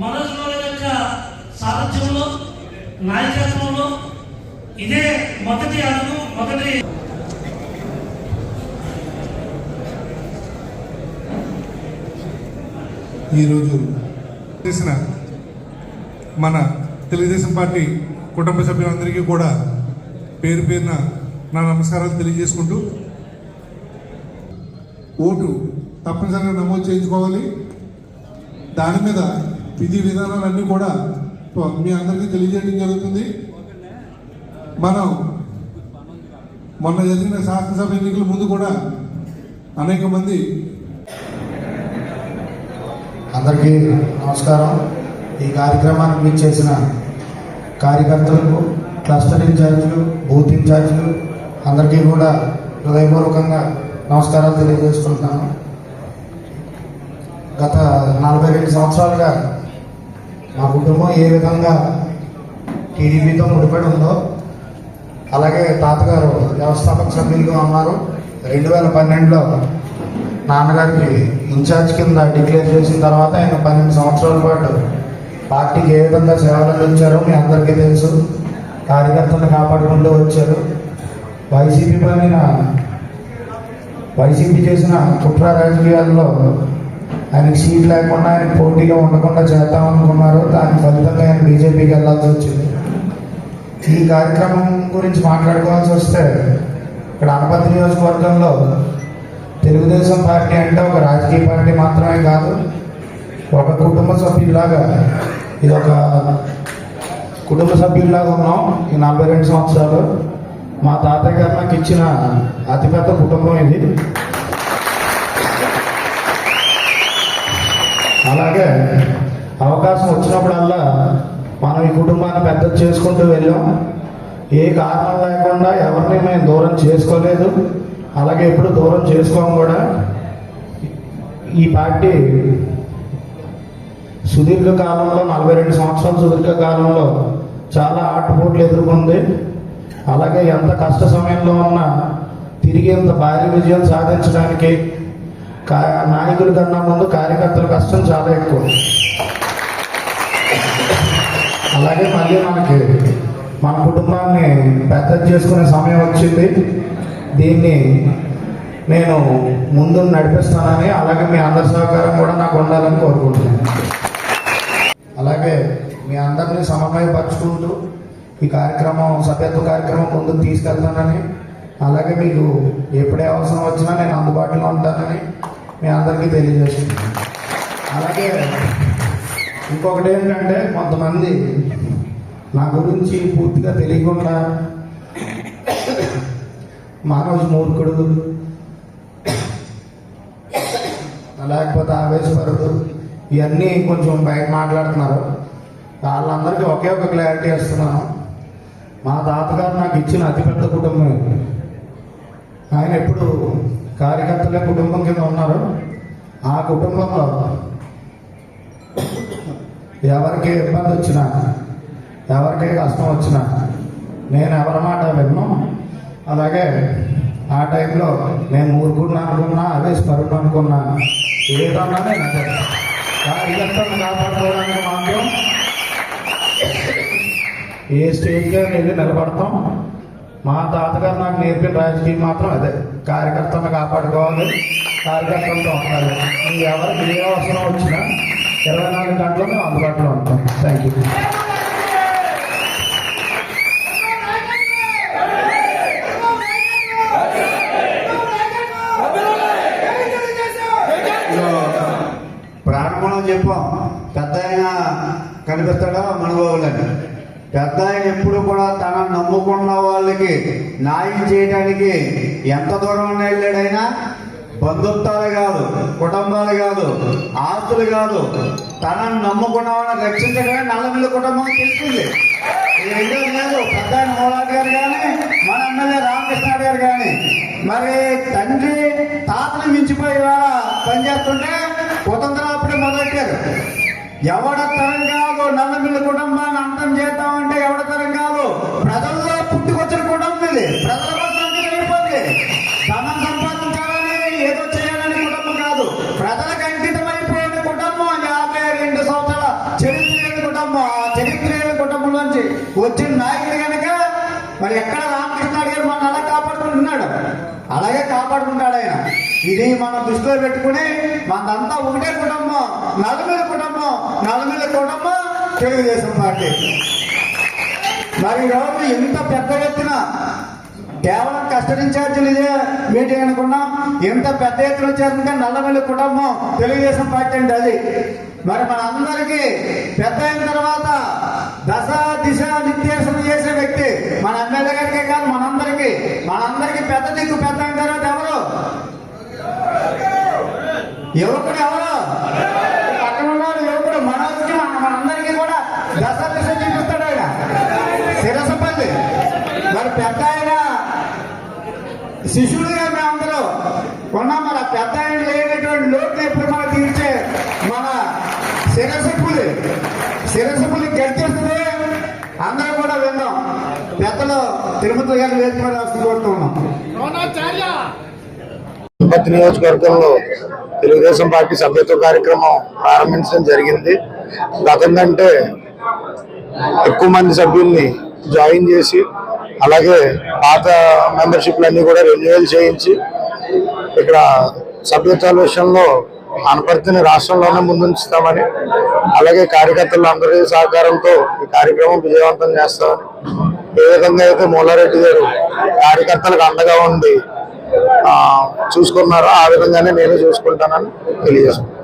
మనోజ్ గారి యొక్క సారథ్యంలో నాయకత్వంలో ఇదే మొదటి అడుగు మొదటి ఈరోజు చేసిన మన తెలుగుదేశం పార్టీ కుటుంబ సభ్యులందరికీ కూడా పేరు పేరున నా నమస్కారాలు తెలియజేసుకుంటూ ఓటు తప్పనిసరిగా నమోదు చేయించుకోవాలి. దాని మీద విధి విధానాలన్నీ కూడా మీ అందరికీ తెలియజేయడం జరుగుతుంది. మనం మొన్న జరిగిన శాసనసభ ఎన్నికల ముందు కూడా అనేక మంది అందరికీ నమస్కారం. ఈ కార్యక్రమానికి చేసిన కార్యకర్తలకు క్లస్టర్ ఇన్ఛార్జీలు బూత్ ఇన్ఛార్జీలు అందరికీ కూడా హృదయపూర్వకంగా నమస్కారాలు తెలియజేసుకుంటున్నాను గత నలభై రెండు సంవత్సరాలుగా మా కుటుంబం ఏ విధంగా టీడీపీతో ముడిపడి ఉందో అలాగే తాతగారు వ్యవస్థాపక సభ్యులుగా ఉన్నారు. రెండు వేల పన్నెండులో నాన్నగారికి ఇన్ఛార్జ్ కింద డిక్లేర్ చేసిన తర్వాత ఆయన పన్నెండు సంవత్సరాల పాటు పార్టీకి ఏ విధంగా సేవలు అందించారో మీ అందరికీ తెలుసు. కార్యకర్తలను కాపాడుకుంటూ వచ్చారు. వైసీపీ పైన వైసీపీ చేసిన కుట్ర రాజకీయాల్లో ఆయనకి సీట్ లేకుండా ఆయన పోటీగా ఉండకుండా చేద్దాం అనుకున్నారు దాని ఫలితంగా ఆయన బీజేపీకి వెళ్ళాల్సి వచ్చింది. ఈ కార్యక్రమం గురించి మాట్లాడుకోవాల్సి వస్తే ఇక్కడ అనపతి నియోజకవర్గంలో తెలుగుదేశం పార్టీ అంటే ఒక రాజకీయ పార్టీ మాత్రమే కాదు ఒక కుటుంబ సభ్యులాగా ఇది ఒక కుటుంబ సభ్యుల్లాగా ఉన్నాం ఈ నలభై రెండు సంవత్సరాలు. మా తాతయ్య గారు నాకు ఇచ్చిన అతిపెద్ద కుటుంబం ఇది. అలాగే అవకాశం వచ్చినప్పుడల్లా మనం ఈ కుటుంబాన్ని పెద్ద చేసుకుంటూ వెళ్ళాం. ఏ కారణం లేకుండా ఎవరిని మేము దూరం చేసుకోలేదు. అలాగే ఎప్పుడు దూరం చేసుకోము కూడా. ఈ పార్టీ సుదీర్ఘ కాలంలో నలభై రెండు సంవత్సరాల సుదీర్ఘ కాలంలో చాలా ఆటుపోట్లు ఎదుర్కొంది. అలాగే ఎంత కష్ట సమయంలో ఉన్నా తిరిగి ఇంత భారీ విజయం సాధించడానికి నాయకుల కన్నా ముందు కార్యకర్తల కష్టం చాలా ఎక్కువ. అలాగే మళ్ళీ మనకి మన కుటుంబాన్ని పెద్ద చేసుకునే సమయం వచ్చింది. దీన్ని నేను ముందు నడిపిస్తానని అలాగే మీ అందరి సహకారం కూడా నాకు ఉండాలని కోరుకుంటున్నాను. అలాగే మీ అందరినీ సమన్వయపరుచుకుంటూ ఈ కార్యక్రమం సభ్యత్వ కార్యక్రమం ముందుకు తీసుకెళ్తానని అలాగే మీకు ఎప్పుడే అవసరం వచ్చినా నేను అందుబాటులో ఉంటానని మీ అందరికీ తెలియజేస్తున్నాను. అలాగే ఇంకొకటి ఏంటంటే కొంతమంది నా గురించి పూర్తిగా తెలియకుండా మానవ మూర్ఖుడు లేకపోతే ఆవేశపరుడు ఇవన్నీ కొంచెం బయట మాట్లాడుతున్నారు. వాళ్ళందరికీ ఒకే ఒక క్లారిటీ ఇస్తున్నాను. మా తాతగారు నాకు ఇచ్చిన అతిపెద్ద కుటుంబం ఆయన ఎప్పుడు కార్యకర్తలే కుటుంబం కింద ఉన్నారు. ఆ కుటుంబంలో ఎవరికి ఇబ్బంది వచ్చినా ఎవరికి కష్టం వచ్చినా నేను ఎవరి మాట విన్ను. అలాగే ఆ టైంలో నేను ఊరుకున్నా అనుకున్నా అదే స్పరుడు అనుకున్నా ఏదన్నా నేను అదే కార్యకర్తలను కాపాడుకోవడానికి మాత్రం ఏ స్టేజ్గా వెళ్ళి నిలబడతాం. మా తాతగారు నాకు నేర్పిన రాజకీయం మాత్రం అదే. కార్యకర్తలను కాపాడుకోవాలి. కార్యకర్తలతో ఉండాలి. ఎవరికి ఏ అవసరం వచ్చినా ఇరవై నాలుగు గంటలు మేము అందుబాటులో ఉంటాం. థ్యాంక్ యూ ప్రారంభంలో చెప్పాం. పెద్ద ఆయన కనిపిస్తాడా? మనగోవులని పెద్ద ఆయన ఎప్పుడు కూడా తన నమ్ముకున్న వాళ్ళకి న్యాయం చేయడానికి ఎంత దూరం వెళ్ళాడైనా బంధుత్వాలు కాదు కుటుంబాలు కాదు ఆస్తులు కాదు. తనను నమ్ముకున్న వాళ్ళని రక్షించడమే నల్లమిల్లి కుటుంబం తెలిసింది ఇది లేదు. పెద్ద మోలాట్ గారు కానీ మన ఎమ్మెల్యే రామకృష్ణ గారు కానీ. మరి తండ్రి తాతను మించిపోయి ఇవాళ పనిచేస్తుంటే అప్పుడే మొదలెట్టారు. ఎవడ తరం కాదు? నల్లమిల్ల కుటుంబాన్ని అంతం చేద్దామంటే ఎవడ తరం కాదు? ప్రజల్లో పుట్టుకొచ్చిన కుటుంబం ఇది. ప్రజల కోసం అయిపోతుంది ధనం సంపాదించాలని ఏదో చేయాలని కుటుంబం కాదు. ప్రజలకు అంకితమైపోయిన కుటుంబం యాభై రెండు సంవత్సరాల చరిత్ర కుటుంబం. ఆ చరిత్ర కుటుంబం నుంచి వచ్చిన నాయకుడు కనుక మరి ఎక్కడ రామకృష్ణ కాపాడుకుంటున్నాడు అలాగే కాపాడుకుంటాడు ఆయన. ఇది మనం దృష్టిలో పెట్టుకుని మనదంతా ఒకటే కుటుంబం. నలుగురి కుటుంబం. నలుగురి కుటుంబం తెలుగుదేశం పార్టీ. మరి ఈరోజు ఎంత పెద్ద ఎత్తున కేవలం కస్టడీ ఇన్ఛార్జీలు ఇదే మీటింగ్ అనుకున్నాం ఎంత పెద్ద ఎత్తున వచ్చారంటే నల్లమల్లి కుటుంబం తెలుగుదేశం పార్టీ అంటే అది. మరి మన అందరికీ పెద్ద అయిన తర్వాత దశ దిశ నిర్దేశం చేసే వ్యక్తి మన ఎమ్మెల్యే గారికే కాదు మనందరికీ. మనందరికీ పెద్ద దిక్కు పెద్ద అయిన తర్వాత ఎవరు? యువకుడు ఎవరు? పక్కన ఉన్నారు యువకుడు మనోజ్కి మన మనందరికీ కూడా దశ దిశ చూపిస్తాడు ఆయన. శిరసపల్లి మరి పెద్ద ఆయన శిష్యుడుగా మేమందరూ ఉన్నాం మన పెద్ద ఆయన లేనటువంటి లోటు ఎప్పుడు మనం తీర్చే మన శిరసపులి శిరసపులి గడిచేస్తుంది అందరం కూడా విన్నాం పెద్దలు తిరుపతి గారిని వేదిక మీద వస్తుంది కోరుతున్నాం తిరుపతి నియోజకవర్గంలో తెలుగుదేశం పార్టీ సభ్యత్వ కార్యక్రమం ప్రారంభించడం జరిగింది. గతం కంటే ఎక్కువ మంది సభ్యుల్ని జాయిన్ చేసి అలాగే పాత మెంబర్షిప్లన్నీ కూడా రెన్యువల్ చేయించి ఇక్కడ సభ్యత్వాల విషయంలో అనపర్తిని రాష్ట్రంలోనే ముందుంచుతామని అలాగే కార్యకర్తలు అందరి సహకారంతో ఈ కార్యక్రమం విజయవంతం చేస్తామని ఏ విధంగా అయితే మూలారెడ్డి గారు కార్యకర్తలకు అండగా ఉండి చూసుకున్నారో? ఆ విధంగానే నేను చూసుకుంటానని తెలియజేస్తున్నాను.